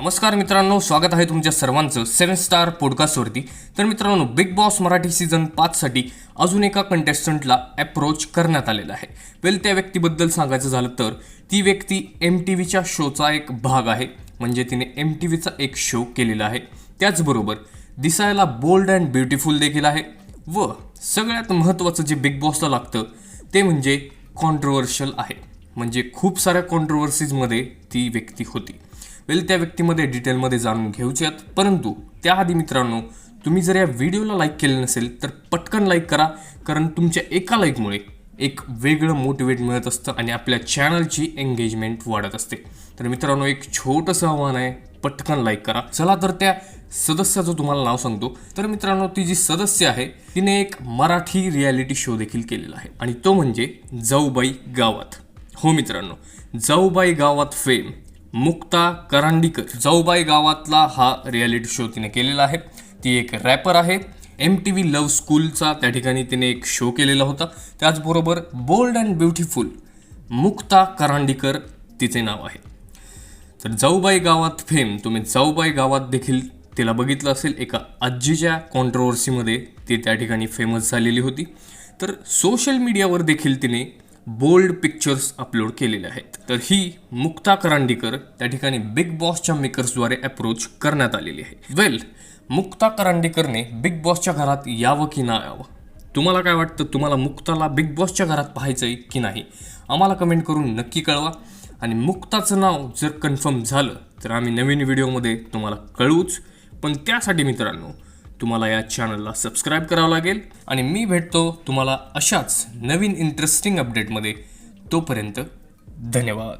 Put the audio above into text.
नमस्कार मित्रांनो स्वागत आहे तुमच्या सर्वांचं सेवन स्टार पॉडकास्टवरती. तर मित्रांनो बिग बॉस मराठी सीझन पाचसाठी अजून एका कंटेस्टंटला अप्रोच करण्यात आलेला आहे. वेल त्या व्यक्तीबद्दल सांगायचं झालं तर ती व्यक्ती एम टी व्हीच्या शोचा एक भाग आहे. म्हणजे तिने एम टी व्हीचा एक शो केलेला आहे. त्याचबरोबर दिसायला बोल्ड अँड ब्युटिफुल देखील आहे. व सगळ्यात महत्त्वाचं जे बिग बॉसला लागतं ते म्हणजे कॉन्ट्रोवर्शियल आहे. म्हणजे खूप साऱ्या कॉन्ट्रोवर्सीजमध्ये ती व्यक्ती होती. वेल त्या व्यक्तीमध्ये डिटेलमध्ये जाणून घेऊच्यात. परंतु त्याआधी मित्रांनो तुम्ही जर या व्हिडिओला लाईक केले नसेल तर पटकन लाईक करा कारण तुमच्या एका लाईकमुळे एक वेगळं मोटिवेट मिळत असतं आणि आपल्या चॅनलची एंगेजमेंट वाढत असते. तर मित्रांनो एक छोटंसं आव्हान आहे पटकन लाईक करा. चला तर त्या सदस्याचं तुम्हाला नाव सांगतो. तर मित्रांनो ती जी सदस्य आहे तिने एक मराठी रियालिटी शो देखील केलेला आहे. आणि तो म्हणजे जाऊबाई गावात. हो मित्रांनो जाऊबाई गावात फेम मुक्ता करांडीकर जाऊबाई गावातला हा रियालिटी शो तिने केलेला आहे. ती एक रॅपर आहे. एम टी व्ही लव्ह स्कूलचा त्या ठिकाणी तिने एक शो केलेला होता. त्याचबरोबर bold and beautiful Mukta Karandikar तिचे नाव आहे. तर जाऊबाई गावात फेम तुम्ही जाऊबाई गावात देखील तिला बघितलं असेल. एका आजीच्या कॉन्ट्रोवर्सीमध्ये ती त्या ठिकाणी फेमस झालेली होती. तर सोशल मीडियावर देखील तिने बोल्ड पिक्चर्स अपलोड केलेले आहेत. तर ही मुक्ता करांडीकर त्या ठिकाणी बिग बॉसच्या मेकर्सद्वारे अप्रोच करण्यात आलेली आहे. वेल मुक्ता करांडीकरने बिग बॉसच्या घरात यावं की ना यावं? तुम्हाला काय वाटतं? तुम्हाला मुक्ताला बिग बॉसच्या घरात पाहायचं आहे की नाही? आम्हाला कमेंट करून नक्की कळवा. आणि मुक्ताचं नाव जर कन्फर्म झालं तर आम्ही नवीन व्हिडिओमध्ये तुम्हाला कळवूच. पण त्यासाठी मित्रांनो तुम्हाला या चॅनलला सबस्क्राईब करावं लागेल. आणि मी भेटतो तुम्हाला अशाच नवीन इंटरेस्टिंग अपडेटमध्ये तोपर्यंत धन्यवाद.